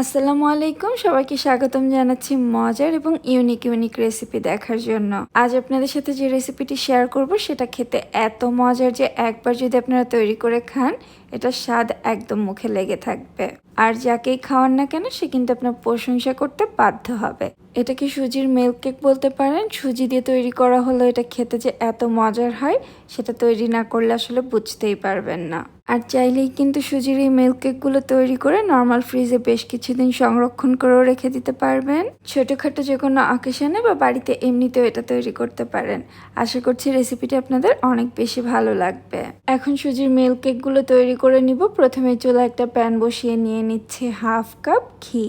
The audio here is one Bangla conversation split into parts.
আসসালামু আলাইকুম। সবাইকে স্বাগতম জানাচ্ছি মজার এবং ইউনিক ইউনিক রেসিপি দেখার জন্য। আজ আপনাদের সাথে যে রেসিপিটি শেয়ার করব, সেটা খেতে এত মজার যে একবার যদি আপনারা তৈরি করে খান এটা স্বাদ একদম মুখে লেগে থাকবে। আর যাকেই খাওয়ান না কেন, সে কিন্তু আপনার প্রশংসা করতে বাধ্য হবে। এটাকে সুজির মিল্ক কেক বলতে পারেন? সুজি দিয়ে তৈরি করা হলো এটা খেতে যে এত মজার হয়, সেটা তৈরি না করলে আসলে বুঝতেই পারবেন না। আর চাইলেই কিন্তু সুজির এই মিল্ক কেকগুলো তৈরি করে নর্মাল ফ্রিজে বেশ কিছুদিন সংরক্ষণ করেও রেখে দিতে পারবেন। ছোটোখাটো যে কোনো অকেশনে বা বাড়িতে এমনিতেও এটা তৈরি করতে পারেন। আশা করছি রেসিপিটি আপনাদের অনেক বেশি ভালো লাগবে। এখন সুজির মিল্ক কেকগুলো তৈরি করে নিব। প্রথমে চুলা একটা প্যান বসিয়ে নিয়ে নিচ্ছে হাফ কাপ ঘি।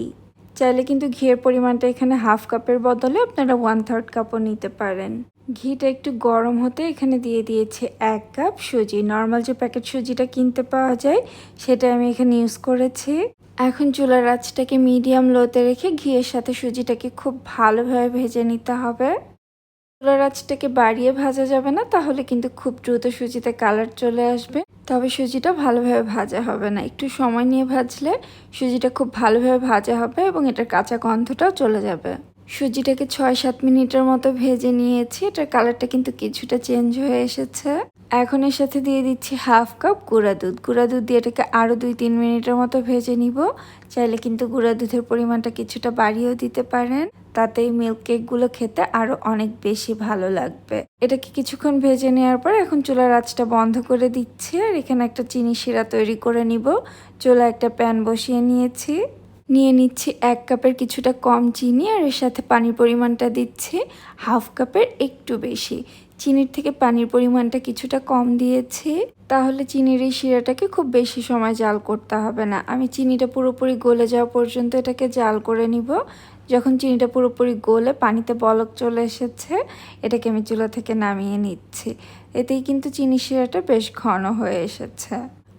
চাইলে কিন্তু ঘিয়ের পরিমাণটা এখানে হাফ কাপের বদলে আপনারা ওয়ান থার্ড কাপও নিতে পারেন। ঘিটা একটু গরম হতে এখানে দিয়ে দিয়েছে এক কাপ সুজি। নর্মাল যে প্যাকেট সুজিটা কিনতে পাওয়া যায়, সেটা আমি এখানে ইউজ করেছি। এখন চুলার আঁচটাকে মিডিয়াম লোতে রেখে ঘিয়ের সাথে সুজিটাকে খুব ভালোভাবে ভেজে নিতে হবে। চুলার আঁচটাকে বাড়িয়ে ভাজা যাবে না, তাহলে কিন্তু খুব দ্রুত সুজিতে কালার চলে আসবে। তবে সুজিটা ভালোভাবে ভাজা হবে না। একটু সময় নিয়ে ভাজলে সুজিটা খুব ভালোভাবে ভাজা হবে এবং এটার কাঁচা গন্ধটাও চলে যাবে। সুজিটাকে ছয় সাত মিনিটের মতো ভেজে নিয়েছি, এটার কালারটা কিন্তু কিছুটা চেঞ্জ হয়ে এসেছে। এখন এর সাথে দিয়ে দিচ্ছি হাফ কাপ গুঁড়া দুধ। গুঁড়া দুধ দিয়ে এটাকে আরও দুই তিন মিনিটের মতো ভেজে নিব। চাইলে কিন্তু গুঁড়া দুধের পরিমাণটা কিছুটা বাড়িয়েও দিতে পারেন। তাতে এই মিল্ক কেকগুলো খেতে আরও অনেক বেশি ভালো লাগবে। এটাকে কিছুক্ষণ ভেজে নেওয়ার পর এখন চুলার আঁচটা বন্ধ করে দিচ্ছি আর এখানে একটা চিনি শিরা তৈরি করে নিব। চুলা একটা প্যান বসিয়ে নিয়েছি। নিয়ে নিচ্ছি এক কাপের কিছুটা কম চিনি আর এর সাথে পানির পরিমাণটা দিচ্ছি। হাফ কাপের একটু বেশি। চিনির থেকে পানির পরিমাণটা কিছুটা কম দিয়েছি, তাহলে চিনির এই শিরাটাকে খুব বেশি সময় জাল করতে হবে না। আমি চিনিটা পুরোপুরি গলে যাওয়া পর্যন্ত এটাকে জাল করে নিব। যখন চিনিটা পুরোপুরি গলে পানিতে বলক চলে এসেছে, এটাকে আমি চুলা থেকে নামিয়ে নিচ্ছি। এতেই কিন্তু চিনি শিরাটা বেশ ঘন হয়ে এসেছে।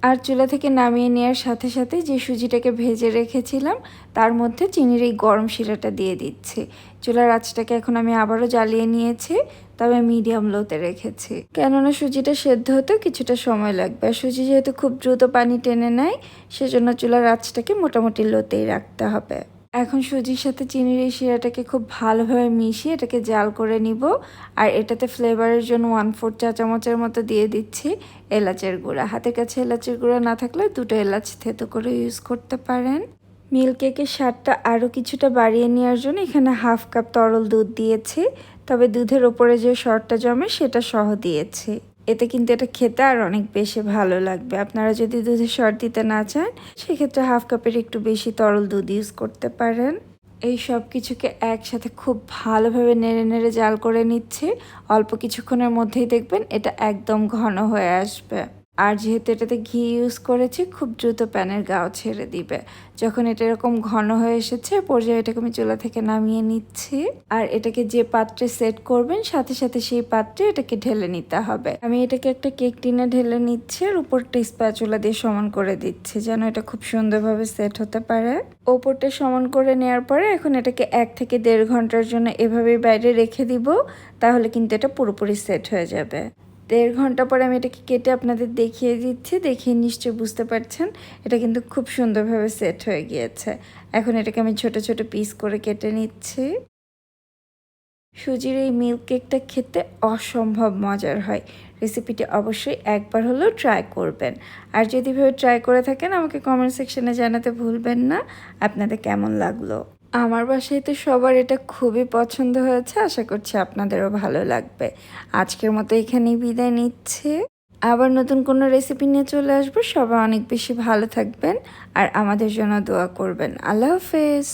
আর চুলা থেকে নামিয়ে নেওয়ার সাথে সাথে যে সুজিটাকে ভেজে রেখেছিলাম, তার মধ্যে চিনির এই গরম শিলাটা দিয়ে দিচ্ছে। চুলার আঁচটাকে এখন আমি আবারও জ্বালিয়ে নিয়েছি, তবে মিডিয়াম লোতে রেখেছি। কেননা সুজিটা সেদ্ধ হতে কিছুটা সময় লাগবে। আর সুজি যেহেতু খুব দ্রুত পানি টেনে নেয়, সেজন্য চুলার আঁচটাকে মোটামুটি লোতেই রাখতে হবে। এখন সুজির সাথে চিনির এই শিরাটাকে খুব ভালোভাবে মিশিয়ে এটাকে জাল করে নিব। আর এটাতে ফ্লেভারের জন্য ওয়ান ফোর চা চামচের মতো দিয়ে দিচ্ছি এলাচের গুঁড়া। হাতের কাছে এলাচের গুঁড়া না থাকলে দুটো এলাচ থেতো করে ইউজ করতে পারেন। মিল্ক কেকের স্বাদটা আরও কিছুটা বাড়িয়ে নেওয়ার জন্য এখানে হাফ কাপ তরল দুধ দিয়েছি। তবে দুধের ওপরে যে শরটা জমে সেটা সহ দিয়েছি। এতে কিন্তু এটা খেতে আর অনেক বেশি ভালো লাগবে। আপনারা যদি দুধের শর দিতে না চান, সেক্ষেত্রে হাফ কাপের একটু বেশি তরল দুধ ইউজ করতে পারেন। এই সব কিছুকে একসাথে খুব ভালোভাবে নেড়ে নেড়ে জাল করে নিচ্ছে। অল্প কিছুক্ষণের মধ্যেই দেখবেন এটা একদম ঘন হয়ে আসবে। আর যেহেতু এটাতে ঘি ইউজ করেছি, খুব দ্রুত প্যানের গাও ছেড়ে দিবে। যখন এটা এরকম ঘন হয়ে এসেছে, পর্যায়ে এটাকে আমি চুলা থেকে নামিয়ে নিচ্ছি। আর এটাকে যে পাত্রে সেট করবেন, সাথে সাথে সেই পাত্রে এটাকে ঢেলে নিতে হবে। আমি এটাকে একটা কেক টিনে ঢেলে নিচ্ছি আর উপরটা স্প্যাচুলা দিয়ে সমান করে দিচ্ছি, যেন এটা খুব সুন্দরভাবে সেট হতে পারে। ওপরটা সমান করে নেওয়ার পরে এখন এটাকে এক থেকে দেড় ঘণ্টার জন্য এভাবেই বাইরে রেখে দিব, তাহলে কিন্তু এটা পুরোপুরি সেট হয়ে যাবে। দেড় ঘণ্টা পরে আমি এটাকে কেটে আপনাদের দেখিয়ে দিচ্ছি দেখিয়ে নিশ্চয়ই বুঝতে পারছেন। এটা কিন্তু খুব সুন্দরভাবে সেট হয়ে গিয়েছে। এখন এটাকে আমি ছোট ছোট পিস করে কেটে নিচ্ছি। সুজির এই মিল্ক কেকটা খেতে অসম্ভব মজার হয়। রেসিপিটি অবশ্যই একবার হলেও ট্রাই করবেন। আর যদি ভাবে ট্রাই করে থাকেন, আমাকে কমেন্ট সেকশনে জানাতে ভুলবেন না। আপনাদের কেমন লাগল? আমার বাসায় তো সবার এটা খুবই পছন্দ হয়েছে, আশা করছি আপনাদেরও ভালো লাগবে। আজকের মতো এখানেই বিদায় নিচ্ছে। আবার নতুন কোনো রেসিপি নিয়ে চলে আসব, সবাই অনেক বেশি ভালো থাকবেন আর আমাদের জন্য দোয়া করবেন। আল্লাহ হাফেজ।